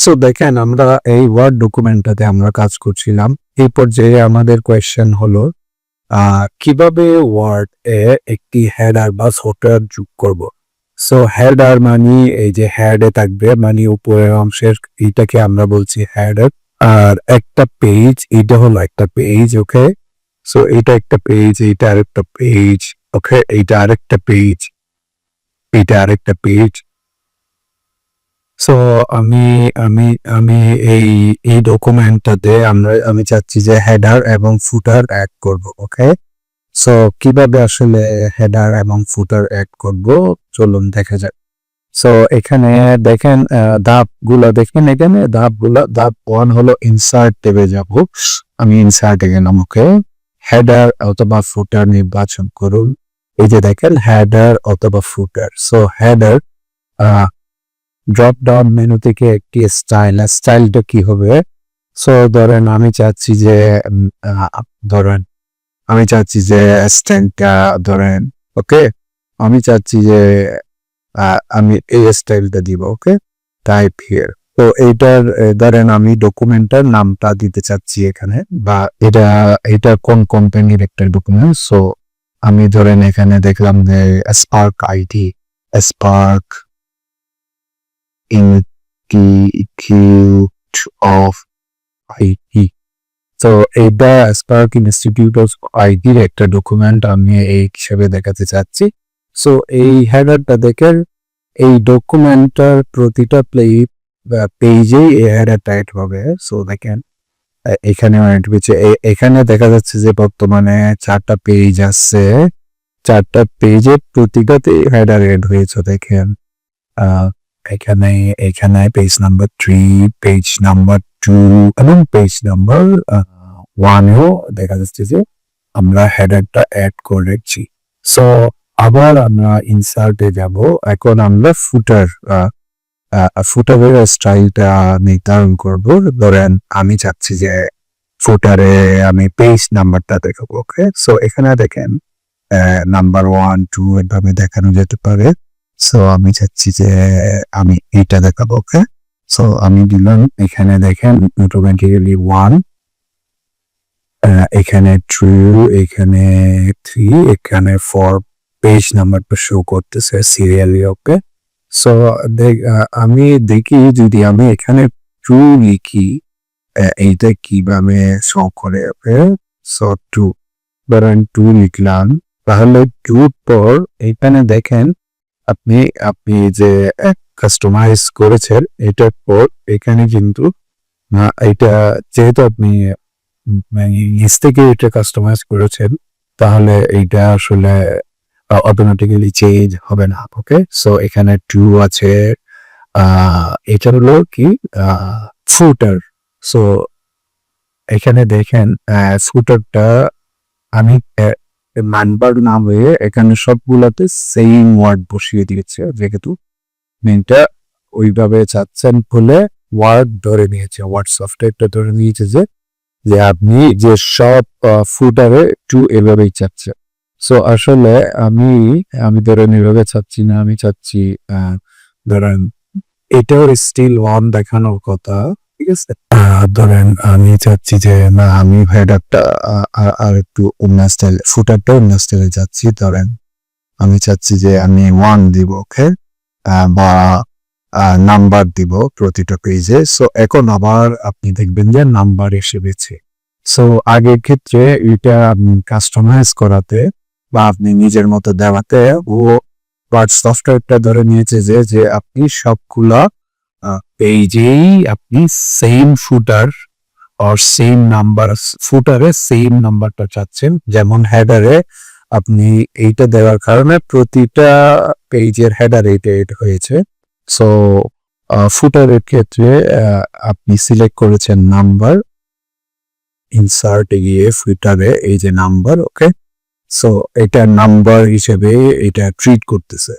So দেখেন, আমরা এই ওয়ার্ড ডকুমেন্টটাতে আমরা কাজ করছিলাম। এই পর্যায়ে আমাদের কোয়েশ্চেন হলো কীভাবে ওয়ার্ড এ একটি হেডার বা সোটার যোগ করব? সো হেডার মানে এই যে হেডে থাকবে মানে উপরের অংশের এইটাকে আমরা বলছি হেডার আর একটা পেজ এটা হলো একটা পেজ ওকে সো এটা একটা পেজ এইটা আরেকটা পেজ ওকে এটা আরেকটা পেজ এইটা আরেকটা পেজ সো আমি আমি আমি এই এই ডকুমেন্টটাতে আমরা, আমি চাচ্ছি যে হেডার এবং ফুটার অ্যাড করব ওকে সো কীভাবে আসলে হেডার এবং ফুটার অ্যাড করব? চলুন দেখা যাক। সো এখানে দেখেন ধাপগুলা দেখেন এখানে ধাপগুলা ধাপ ওয়ান হলো ইনসার্ট টেবে যাব। আমি ইনসার্টে গেলাম ওকে হেডার অথবা ফুটার নির্বাচন করুন। এই যে দেখেন হেডার অথবা footer so header drop down menu থেকে একটি স্টাইল স্টাইলটা কি হবে? সো ধরেন আমি চাচ্ছি যে ধরেন আমি চাচ্ছি যে স্টাইলটা ধরেন ওকে আমি চাচ্ছি যে আমি এই স্টাইলটা দিব ওকে টাইপ হিয়ার তো এইটার ধরেন আমি ডকুমেন্টের নামটা দিতে চাচ্ছি এখানে, বা এটা এটা কোন কোম্পানির একটা ডকুমেন্ট সো আমি ধরেন এখানে দেখলাম যে spark ID spark Institute of IT. তো এইটা স্পার্ক ইনস্টিটিউট অফ আইটির একটা ডকুমেন্ট আমি এই হিসেবে দেখাতে চাচ্ছি। সো এই হেডারটা দেখেন, এই ডকুমেন্টটার প্রতিটা প্লে পেজেই এই হেডারটা অ্যাড হবে। সো দেখেন এখানে অনেক এ- এখানে দেখা যাচ্ছে যে বর্তমানে চারটা পেজ আছে। চারটা পেজে প্রতিটাতে হেডার এড হয়েছে, দেখেন। আহ এখানে এখানে page number three page number two এবং পেজ নাম্বার ওয়ানেও দেখা যাচ্ছে যে আমরা হেডারটা অ্যাড করেছি সো আবার আমরা ইনসার্টে যাব। এখন আমরা ফুটার ফুটারের স্টাইলটা নির্ধারণ করব। ধরেন আমি চাচ্ছি যে ফুটারে আমি পেজ নাম্বারটা দেখাবো ওকে সো এখানে দেখেন নাম্বার ওয়ান টু এভাবে দেখানো যেতে পারে। সো আমি চাচ্ছি যে, আমি এইটা দেখাবো, ওকে? সো আমি দিলাম এখানে দেখেন অটোমেটিক্যালি ওয়ান এখানে টু এখানে থ্রি এখানে ফোর পেজ নাম্বারটা শো করতেছে সিরিয়ালি ওকে? সো আমি দেখি যদি আমি এখানে টু লিখি এইটা কীভাবে শো করে, ওকে? সো টু ধরেন টু লিখলাম, তাহলে টুর পর এখানে দেখেন আপনি আপনি যে কাস্টমাইজ করেছেন, এটার পর এখানে কিন্তু এটা যেহেতু আপনি মানে নিজ থেকে এটা কাস্টমাইজ করেছেন, তাহলে এইটা আসলে অটোমেটিক্যালি চেঞ্জ হবে না ওকে সো এখানে টু আছে এটা হলো কি ফুটার সো এখানে দেখেন ফুটারটা আমি মানবার না হয়ে এখানে সবগুলাতে সেম ওয়ার্ড বসিয়ে দিয়েছে, যেহেতু মেনটা ওইভাবে চাচ্ছেন বলে ওয়ার্ড ধরে নিয়েছে ওয়ার্ড সফটওয়্যারটা ধরে নিয়েছে যে যে আপনি যে সব ফুটারে টু এভাবেই চাচ্ছে। সো আসলে আমি আমি ধরেন এভাবে চাচ্ছি না, আমি চাচ্ছি ধরেন এটাও স্টিল ওয়ান দেখানোর কথা। ঠিক আছে? ধরেন, আমি চাচ্ছি যে, না, আমি হেডারটা আর একটু অন্য স্টাইল ফুটারটা অন্য স্টাইলে যাচ্ছি, ধরেন। আমি চাচ্ছি যে, আমি ওয়ান দিব ওকে বা নাম্বার দিব প্রতিটা পেজে সো এখন আবার আপনি দেখবেন যে নাম্বার এসে গেছে সো আগের ক্ষেত্রে এটা আপনি কাস্টমাইজ করাতে বা আপনি নিজের মতো দেওয়াতে ও সফটওয়্যারটা ধরে নিয়েছে যে যে, আপনি সবগুলা পেজেই আপনি সেম ফুটার আর সেম নাম্বার ফুটারে সেম নাম্বারটা চাচ্ছেন। যেমন হেডারে আপনি এইটা দেওয়ার কারণে প্রতিটা পেজের হেডার এইটা এটা হয়েছে। সো ফুটারের ক্ষেত্রে আপনি সিলেক্ট করেছেন নাম্বার ইনসার্টে গিয়ে ফুটারে এই যে নাম্বার ওকে সো এটা নাম্বার হিসেবে এটা ট্রিট করতেছে।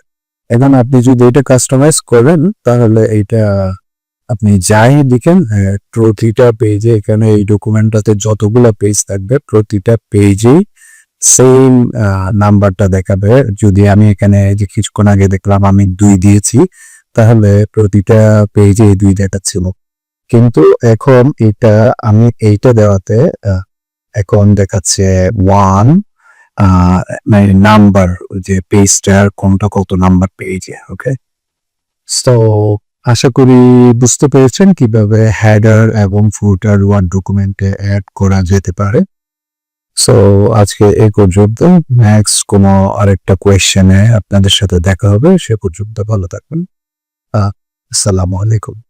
এখন আপনি যদি এটা কাস্টমাইজ করেন, তাহলে এটা আপনি যাই হ্যাঁ, প্রতিটা পেজে এখানে এই ডকুমেন্টটাতে যতগুলো পেজ থাকবে প্রতিটা পেজেই সেম নাম্বারটা দেখাবে। যদি আমি এখানে যে কিছুক্ষণ আগে দেখলাম আমি দুই দিয়েছি তাহলে প্রতিটা পেজে এই দুই দেখাচ্ছিল। কিন্তু এখন এটা আমি এইটা দেওয়াতে এখন দেখাচ্ছে ওয়ান মানে নাম্বার যে পেজটার কোনটা কত নাম্বার পেজে ওকে সো আশা করি বুঝতে পেরেছেন কীভাবে হেডার এবং ফুটার ওয়ার্ড ডকুমেন্টে অ্যাড করা যেতে পারে। সো আজকে এ পর্যন্ত নেক্সট কোনো আরেকটা কোয়েশ্চেনে আপনাদের সাথে দেখা হবে। সে পর্যন্ত ভালো থাকবেন। আসসালামু আলাইকুম।